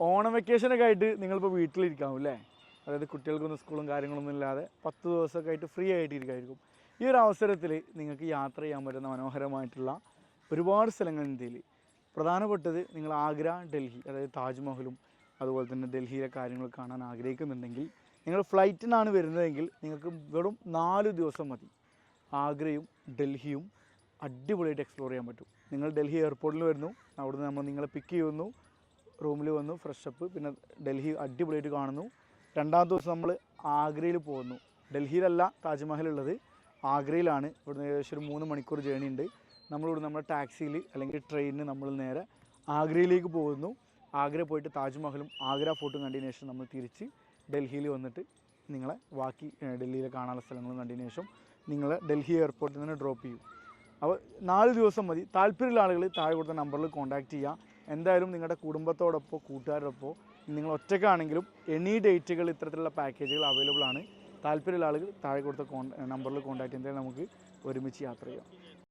ഓണം വെക്കേഷനൊക്കെ ആയിട്ട് നിങ്ങളിപ്പോൾ വീട്ടിലിരിക്കാവും അല്ലേ അതായത് കുട്ടികൾക്കൊന്നും സ്കൂളും കാര്യങ്ങളൊന്നും ഇല്ലാതെ പത്ത് ദിവസമൊക്കെ ആയിട്ട് ഫ്രീ ആയിട്ട് ഇരിക്കുമായിരിക്കും ഈ ഒരു അവസരത്തിൽ നിങ്ങൾക്ക് യാത്ര ചെയ്യാൻ പറ്റുന്ന മനോഹരമായിട്ടുള്ള ഒരുപാട് സ്ഥലങ്ങൾ ഇന്ത്യയിൽ പ്രധാനപ്പെട്ടത് നിങ്ങൾ ആഗ്ര ഡൽഹി അതായത് താജ്മഹലും അതുപോലെ തന്നെ ഡൽഹിയിലെ കാര്യങ്ങൾ കാണാൻ ആഗ്രഹിക്കുന്നുണ്ടെങ്കിൽ നിങ്ങൾ ഫ്ലൈറ്റിനാണ് വരുന്നതെങ്കിൽ നിങ്ങൾക്ക് വെറും നാല് ദിവസം മതി. ആഗ്രയും ഡൽഹിയും അടിപൊളിയായിട്ട് എക്സ്പ്ലോർ ചെയ്യാൻ പറ്റും. നിങ്ങൾ ഡൽഹി എയർപോർട്ടിൽ വരുന്നു. അവിടുന്ന് നമ്മൾ നിങ്ങളെ പിക്ക് ചെയ്യുന്നു. റൂമിൽ വന്നു ഫ്രഷപ്പ് പിന്നെ ഡൽഹി അടിപൊളിയായിട്ട് കാണുന്നു. രണ്ടാമത്തെ ദിവസം നമ്മൾ ആഗ്രയിൽ പോകുന്നു. ഡൽഹിയിലല്ല താജ്മഹൽ ഉള്ളത് ആഗ്രയിലാണ്. ഇവിടുന്ന് ഏകദേശം ഒരു മൂന്ന് മണിക്കൂർ ജേണി ഉണ്ട്. നമ്മളിവിടെ നമ്മുടെ ടാക്സിയിൽ അല്ലെങ്കിൽ ട്രെയിനിന് നമ്മൾ നേരെ ആഗ്രയിലേക്ക് പോകുന്നു. ആഗ്ര പോയിട്ട് താജ്മഹലും ആഗ്ര ഫോർട്ടും കണ്ടതിന് ശേഷം നമ്മൾ തിരിച്ച് ഡൽഹിയിൽ വന്നിട്ട് നിങ്ങളെ ബാക്കി ഡൽഹിയിലെ കാണാനുള്ള സ്ഥലങ്ങളും കണ്ടതിന് ശേഷം നിങ്ങളെ ഡൽഹി എയർപോർട്ടിൽ നിന്ന് ഡ്രോപ്പ് ചെയ്യും. അപ്പോൾ നാല് ദിവസം മതി. താല്പര്യമുള്ള ആളുകൾ താഴെ കൊടുത്ത നമ്പറിൽ കോൺടാക്റ്റ് ചെയ്യുക എന്തായാലും നിങ്ങളുടെ കുടുംബത്തോടൊപ്പം കൂട്ടുകാരോടൊപ്പം നിങ്ങൾ ഒറ്റയ്ക്കാണെങ്കിലും എനി ഡേറ്റുകൾ ഇത്തരത്തിലുള്ള പാക്കേജുകൾ അവൈലബിൾ ആണ്. താല്പര്യമുള്ള ആളുകൾ താഴെ കൊടുത്ത നമ്പറിൽ കോൺടാക്ട് ചെയ്താൽ നമുക്ക് ഒരുമിച്ച് യാത്ര ചെയ്യാം.